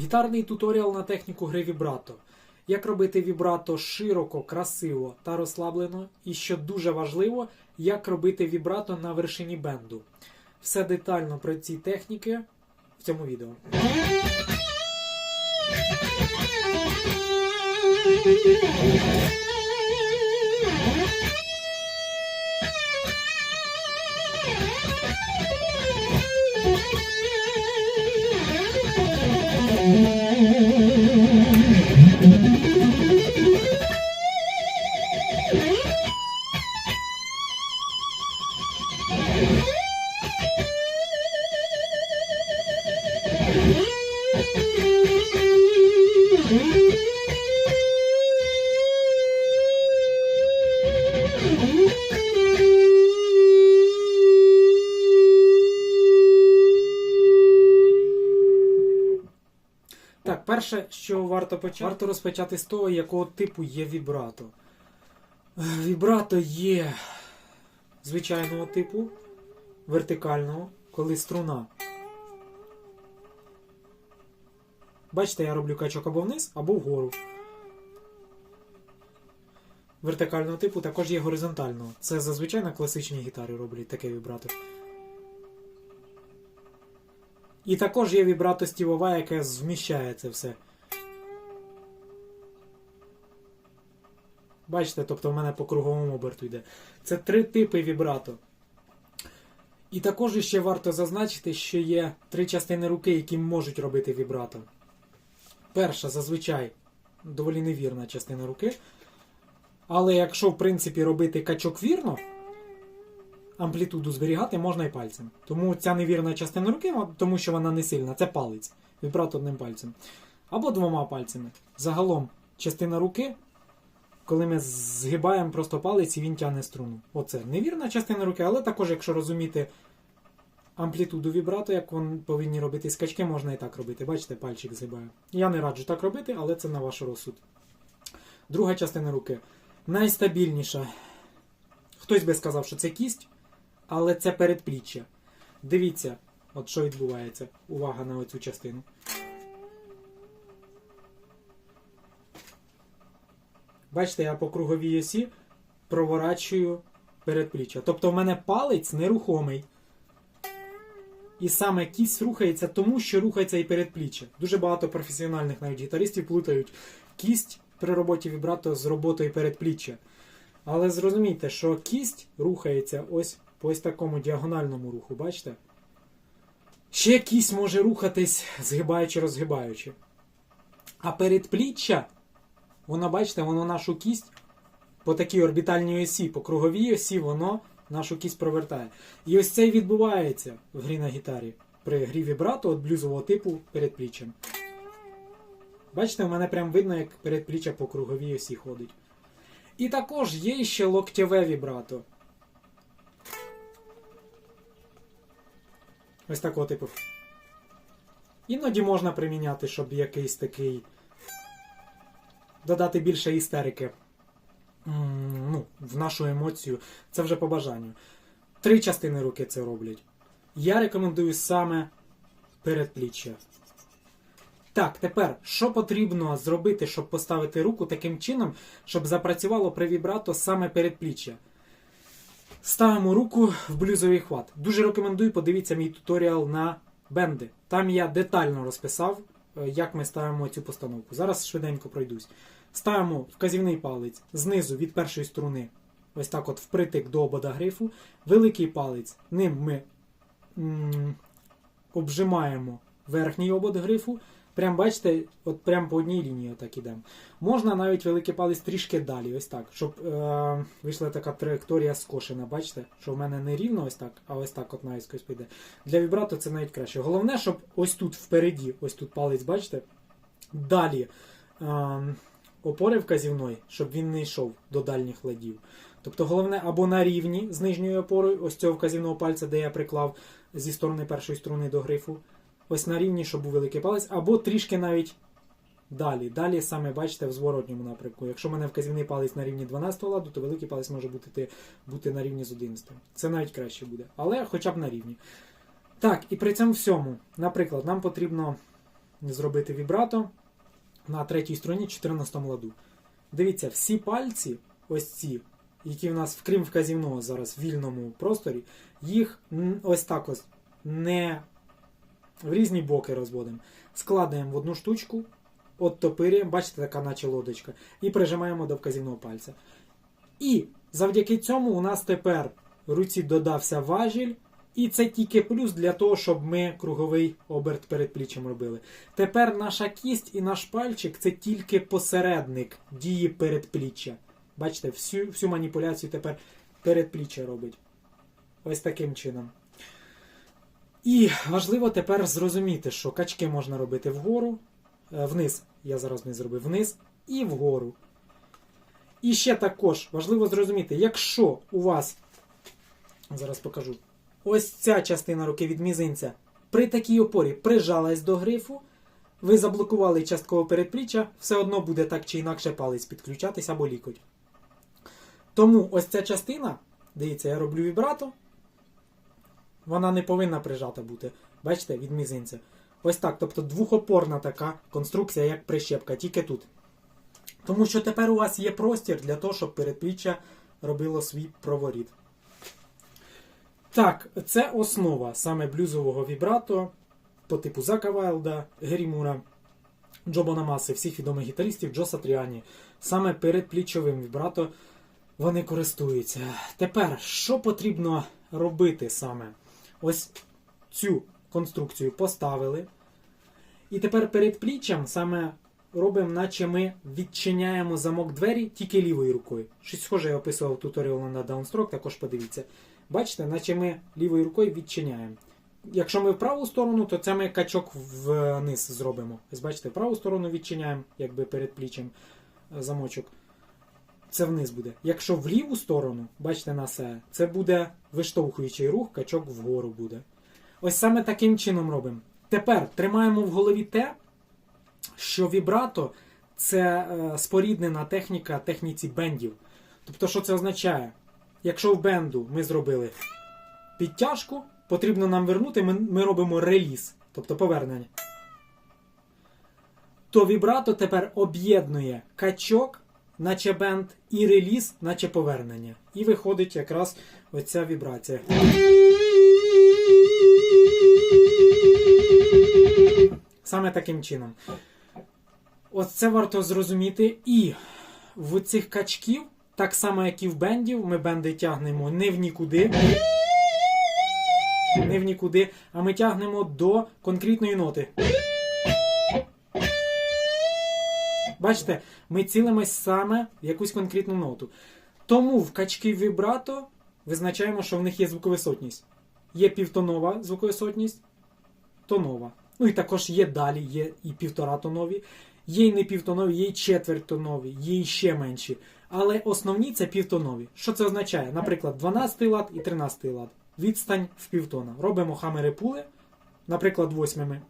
Гітарний туторіал на техніку гри вібрато. Як робити вібрато широко, красиво та розслаблено. І що дуже важливо, як робити вібрато на вершині бенду. Все детально про ці техніки в цьому відео. Варто почати, варто розпочати з того, якого типу є вібрато. Вібрато є звичайного типу, вертикального, коли струна. Бачите, я роблю качок або вниз, або вгору. Вертикального типу також є горизонтального. Це зазвичай на класичній гітарі роблять таке вібрато. І також є вібрато стівова, яке зміщає це все. Бачите, тобто в мене по круговому оберту йде. Це три типи вібрато. І також ще варто зазначити, що є три частини руки, які можуть робити вібрато. Перша зазвичай доволі невірна частина руки. Але якщо, в принципі, робити качок вірно, амплітуду зберігати можна і пальцем. Тому ця невірна частина руки, тому що вона не сильна, це палець. Вібрато одним пальцем. Або двома пальцями. Загалом, частина руки, коли ми згибаємо просто палець і він тягне струну. Оце невірна частина руки, але також, якщо розуміти амплітуду вібрато, як вони повинні робити скачки, можна і так робити. Бачите, пальчик згибає. Я не раджу так робити, але це на ваш розсуд. Друга частина руки. Найстабільніша. Хтось би сказав, що це кість, але це передпліччя. Дивіться, от що відбувається. Увага на оцю частину. Бачите, я по круговій осі проворачую передпліччя. Тобто в мене палець нерухомий. І саме кість рухається тому, що рухається і передпліччя. Дуже багато професіональних навіть гітаристів плутають кість при роботі вібрато з роботою передпліччя. Але зрозумійте, що кість рухається ось по ось такому діагональному руху, бачите? Ще кість може рухатись, згибаючи, розгибаючи. А передпліччя, воно, бачите, воно нашу кість по такій орбітальній осі, по круговій осі, воно нашу кість провертає. І ось це і відбувається в грі на гітарі. При грі вібрато от блюзового типу передпліччям. Бачите, у мене прям видно, як передпліччя по круговій осі ходить. І також є ще локтєве вібрато. Ось такого типу. Іноді можна приміняти, щоб якийсь такий. Додати більше істерики ну, в нашу емоцію. Це вже по бажанню. Три частини руки це роблять. Я рекомендую саме передпліччя. Так, тепер, що потрібно зробити, щоб поставити руку таким чином, щоб запрацювало при вібрато саме передпліччя? Ставимо руку в блюзовий хват. Дуже рекомендую, подивіться мій туторіал на бенди. Там я детально розписав, як ми ставимо цю постановку. Зараз швиденько пройдусь. Ставимо вказівний палець знизу від першої струни, ось так от впритик до обода грифу. Великий палець. Ним ми м- обжимаємо верхній обод грифу. Прям бачите, от прям по одній лінії отак ідемо. Можна навіть великий палець трішки далі, ось так, щоб е, вийшла така траєкторія скошена. Бачите, що в мене не рівно ось так, а ось так от навіть піде. Для вібрато це навіть краще. Головне, щоб ось тут впереді, ось тут палець, бачите, далі е, опори вказівної, щоб він не йшов до дальніх ладів. Тобто головне або на рівні з нижньою опорою, ось цього вказівного пальця, де я приклав зі сторони першої струни до грифу. Ось на рівні, щоб був великий палець, або трішки навіть далі. Далі саме бачите в зворотньому напрямку. Якщо в мене вказівний палець на рівні 12 ладу, то великий палець може бути, бути на рівні з 11. Це навіть краще буде. Але хоча б на рівні. Так, і при цьому всьому, наприклад, нам потрібно зробити вібрато на третій стороні 14 ладу. Дивіться, всі пальці, ось ці, які в нас, вкрім вказівного зараз в вільному просторі, їх ось так ось не в різні боки розводимо. Складаємо в одну штучку, оттопирюємо, бачите, така наче лодочка, і прижимаємо до вказівного пальця. І завдяки цьому у нас тепер в руці додався важіль, і це тільки плюс для того, щоб ми круговий оберт перед пліччям робили. Тепер наша кість і наш пальчик це тільки посередник дії передпліччя. Бачите, всю, всю маніпуляцію тепер передпліччя робить. Ось таким чином. І важливо тепер зрозуміти, що качки можна робити вгору, е, вниз, я зараз не зробив, вниз і вгору. І ще також важливо зрозуміти, якщо у вас, зараз покажу, ось ця частина руки від мізинця при такій опорі прижалась до грифу, ви заблокували частково передпліччя, все одно буде так чи інакше палець підключатись або лікоть. Тому ось ця частина, дивіться, я роблю вібрато, вона не повинна прижата бути. Бачите, від мізинця. Ось так. Тобто двохопорна така конструкція, як прищепка, тільки тут. Тому що тепер у вас є простір для того, щоб передпліччя робило свій проворіт. Так, це основа саме блюзового вібрато по типу Зака Вайлда, Гері Мура, Джо Бонамаси, всіх відомих гітаристів, Джо Сатріані. Саме передплічовим вібрато вони користуються. Тепер, що потрібно робити саме? Ось цю конструкцію поставили. І тепер перед пліччям саме робимо, наче ми відчиняємо замок двері тільки лівою рукою. Щось схоже я описував туторіал на Downstroke, також подивіться. Бачите, наче ми лівою рукою відчиняємо. Якщо ми в праву сторону, то це ми качок вниз зробимо. Ось бачите, в праву сторону відчиняємо, якби перед пліччям е, замочок. Це вниз буде. Якщо в ліву сторону, бачите на це, це буде виштовхуючий рух, качок вгору буде. Ось саме таким чином робимо. Тепер тримаємо в голові те, що вібрато це е, споріднена техніка техніці бендів. Тобто, що це означає? Якщо в бенду ми зробили підтяжку, потрібно нам вернути, ми, ми робимо реліз, тобто повернення. То вібрато тепер об'єднує качок, наче бенд, і реліз, наче повернення. І виходить якраз оця вібрація. Саме таким чином. Ось це варто зрозуміти. І в цих качків, так само як і в бендів, ми бенди тягнемо не в нікуди. Не в нікуди, а ми тягнемо до конкретної ноти. Бачите, ми цілимось саме в якусь конкретну ноту. Тому в качки вібрато визначаємо, що в них є звуковисотність. Є півтонова звуковисотність, тонова. Ну і також є далі, є і півтора тонові, є і не півтонові, є і четвертьтонові, є і ще менші. Але основні це півтонові. Що це означає? Наприклад, 12 лад і 13 лад. Відстань в півтона. Робимо хамери пули, наприклад, восьмими.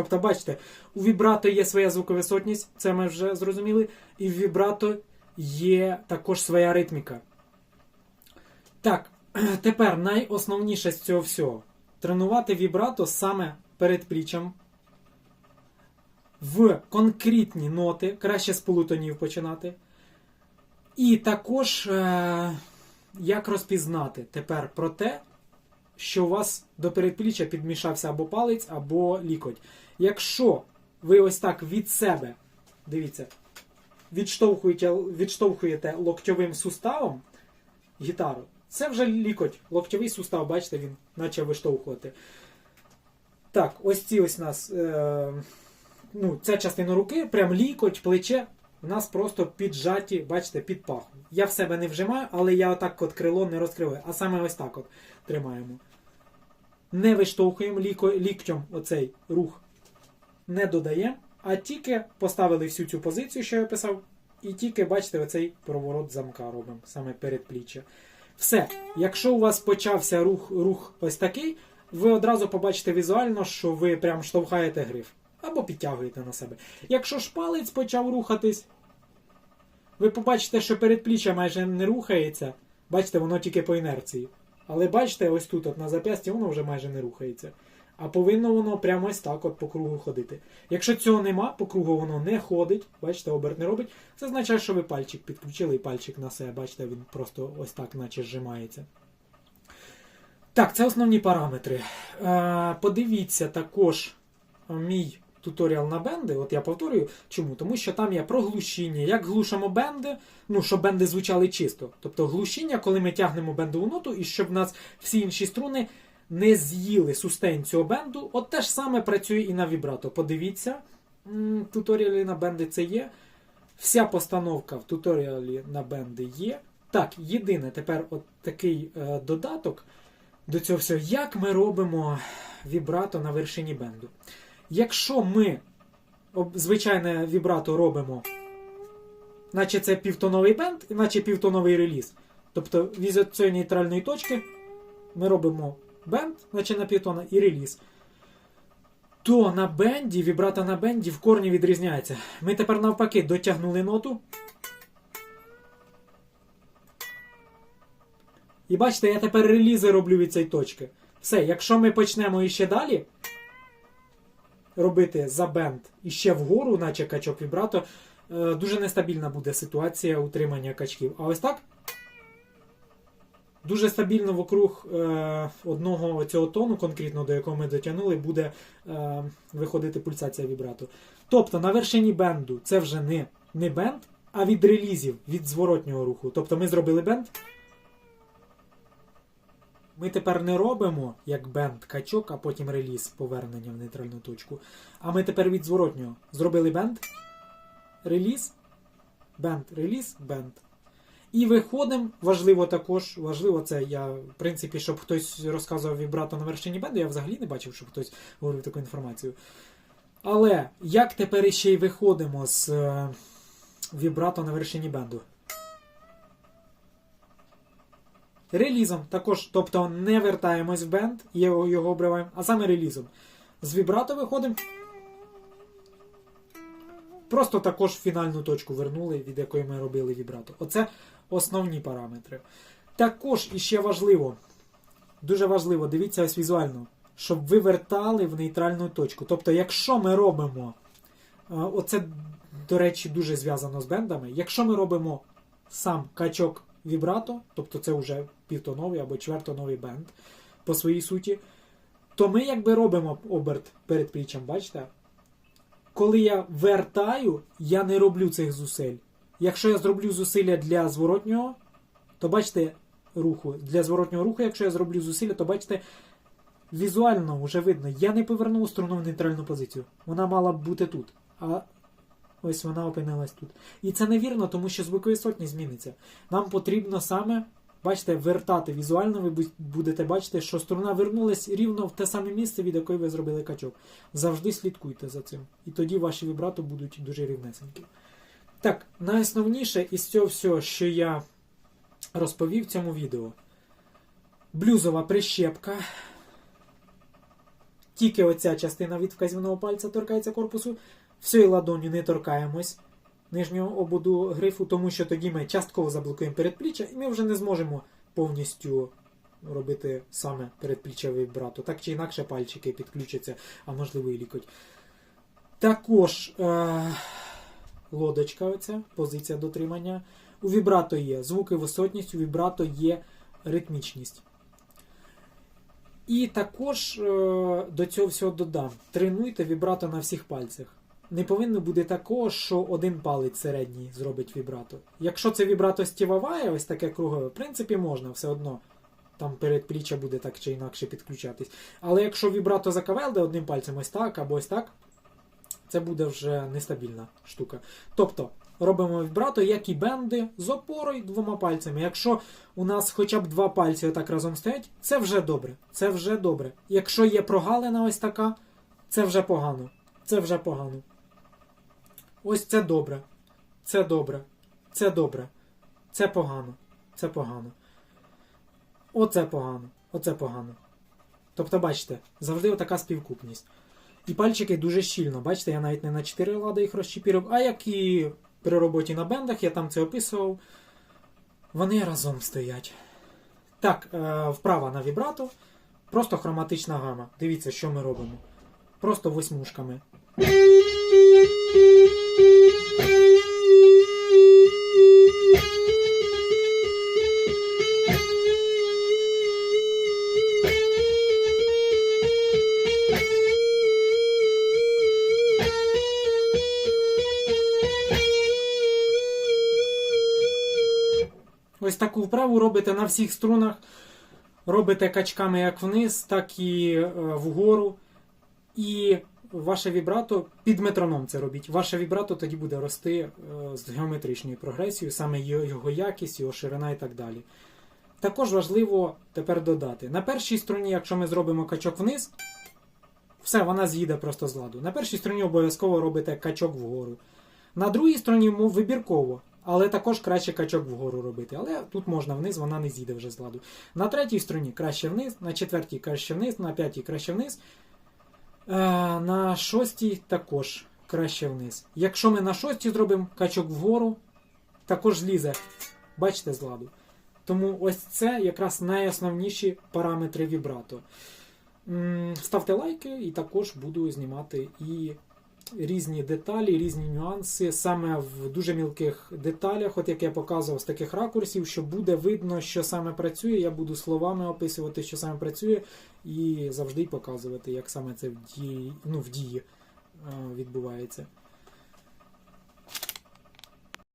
Тобто, бачите, у вібрато є своя звуковисотність, це ми вже зрозуміли, і в вібрато є також своя ритміка. Так, тепер найосновніше з цього всього тренувати вібрато саме перед плічем в конкретні ноти, краще з полутонів починати. І також е- як розпізнати тепер про те, що у вас до передпліччя підмішався або палець, або лікоть. Якщо ви ось так від себе, дивіться, відштовхуєте, відштовхуєте локтьовим суставом гітару, це вже лікоть, локтьовий сустав, бачите, він почав виштовхувати. Так, ось ці ось у нас. Е, ну, Ця частина руки, прям лікоть, плече, у нас просто піджаті, бачите, під паху. Я в себе не вжимаю, але я отак от крило не розкриваю, а саме ось так от тримаємо. Не виштовхуємо ліко, ліктем оцей рух, не додаємо, а тільки поставили всю цю позицію, що я писав, і тільки, бачите, оцей проворот замка робимо, саме передпліччя. Все. Якщо у вас почався рух, рух ось такий, ви одразу побачите візуально, що ви прям штовхаєте гриф. Або підтягуєте на себе. Якщо ж палець почав рухатись, ви побачите, що передпліччя майже не рухається. Бачите, воно тільки по інерції. Але бачите, ось тут, от на зап'ясті, воно вже майже не рухається. А повинно воно прямо ось так от по кругу ходити. Якщо цього нема, по кругу воно не ходить, бачите, оберт не робить, це означає, що ви пальчик підключили і пальчик на себе, бачите, він просто ось так, наче зжимається. Так, це основні параметри. Е, подивіться також мій туторіал на бенди. От я повторюю, чому? Тому що там є про глушіння, як глушимо бенди, ну, щоб бенди звучали чисто. Тобто глушіння, коли ми тягнемо бендову ноту, і щоб в нас всі інші струни не з'їли сустейн цього бенду. От те ж саме працює і на вібрато. Подивіться, м, туторіалі на бенди це є. Вся постановка в туторіалі на бенди є. Так, єдине, тепер от такий е, додаток до цього всього, як ми робимо вібрато на вершині бенду. Якщо ми звичайне вібрато робимо, наче це півтоновий бенд, наче півтоновий реліз. Тобто від цієї нейтральної точки ми робимо бенд, наче на півтона, і реліз. То на бенді, вібрато на бенді в корні відрізняється. Ми тепер навпаки дотягнули ноту. І бачите, я тепер релізи роблю від цієї точки. Все, якщо ми почнемо іще далі робити за бенд іще вгору, наче качок вібрато, е, дуже нестабільна буде ситуація утримання качків. А ось так. Дуже стабільно вокруг е, одного цього тону, конкретно до якого ми дотягнули, буде е, виходити пульсація вібрато. Тобто на вершині бенду це вже не, не бенд, а від релізів, від зворотнього руху. Тобто ми зробили бенд. Ми тепер не робимо як бенд качок, а потім реліз повернення в нейтральну точку. А ми тепер від зворотнього зробили бенд, реліз, бенд, реліз, бенд. І виходимо, важливо також, важливо це я, в принципі, щоб хтось розказував вібрато на вершині бенду, я взагалі не бачив, щоб хтось говорив таку інформацію. Але як тепер іще й виходимо з е, вібрато на вершині бенду? Релізом також, тобто не вертаємось в бенд, його, його обриваємо, а саме релізом. З вібрато виходимо. Просто також фінальну точку вернули, від якої ми робили вібрато. Оце основні параметри. Також іще важливо, дуже важливо, дивіться ось візуально, щоб ви вертали в нейтральну точку. Тобто, якщо ми робимо, е, оце, до речі, дуже зв'язано з бендами, якщо ми робимо сам качок вібрато, тобто це вже півтоновий або чвертоновий бенд по своїй суті, то ми якби робимо оберт перед плічем, бачите? Коли я вертаю, я не роблю цих зусиль. Якщо я зроблю зусилля для зворотнього, то бачите руху. Для зворотнього руху, якщо я зроблю зусилля, то бачите, візуально вже видно, я не повернув струну в нейтральну позицію. Вона мала б бути тут. А ось вона опинилась тут. І це невірно, тому що звукові сотні зміниться. Нам потрібно саме, бачите, вертати. Візуально ви будете бачити, що струна вернулась рівно в те саме місце, від якої ви зробили качок. Завжди слідкуйте за цим. І тоді ваші вібрато будуть дуже рівнесенькі. Так, найосновніше із цього всього, що я розповів в цьому відео. Блюзова прищепка. Тільки оця частина від вказівного пальця торкається корпусу. Всією ладонью не торкаємось нижнього ободу грифу, тому що тоді ми частково заблокуємо передпліччя, і ми вже не зможемо повністю робити саме передпліччя вібрато. Так чи інакше пальчики підключаться, а можливо і лікоть. Також е- лодочка, оця, позиція дотримання. У вібрато є звуки висотність, у вібрато є ритмічність. І також е, до цього всього додам: тренуйте вібрато на всіх пальцях. Не повинно бути такого, що один палець середній зробить вібрато. Якщо це вібрато стіваває, ось таке кругове, в принципі, можна все одно. Там передпліччя буде так чи інакше підключатись. Але якщо вібрато закавелде одним пальцем ось так або ось так, це буде вже нестабільна штука. Тобто робимо вібрато, як і бенди, з опорою двома пальцями. Якщо у нас хоча б два пальці отак разом стоять, це вже добре. Це вже добре. Якщо є прогалина ось така, це вже погано. Це вже погано. Ось це добре. Це добре. Це добре. Це погано. Це погано. Оце погано. Оце погано. Тобто, бачите, завжди отака співкупність. І пальчики дуже щільно. Бачите, я навіть не на 4 лади їх розчіпірив, а як і при роботі на бендах, я там це описував. Вони разом стоять. Так, е, вправа на вібрато. Просто хроматична гама. Дивіться, що ми робимо. Просто восьмушками. Таку вправу робите на всіх струнах. Робите качками як вниз, так і е, вгору. І ваше вібрато під метроном це робіть. Ваше вібрато тоді буде рости е, з геометричною прогресією, саме його якість, його ширина і так далі. Також важливо тепер додати. На першій струні, якщо ми зробимо качок вниз, все, вона з'їде просто з ладу. На першій струні обов'язково робите качок вгору. На другій струні вибірково, але також краще качок вгору робити. Але тут можна вниз, вона не з'їде вже з ладу. На третій струні краще вниз, на четвертій краще вниз, на п'ятій краще вниз. Е, на шостій також краще вниз. Якщо ми на шостій зробимо качок вгору, також злізе. Бачите з ладу. Тому ось це якраз найосновніші параметри вібрато. Ставте лайки, і також буду знімати і різні деталі, різні нюанси, саме в дуже мілких деталях, от як я показував з таких ракурсів, що буде видно, що саме працює. Я буду словами описувати, що саме працює, і завжди показувати, як саме це в дії, ну, в дії е, відбувається.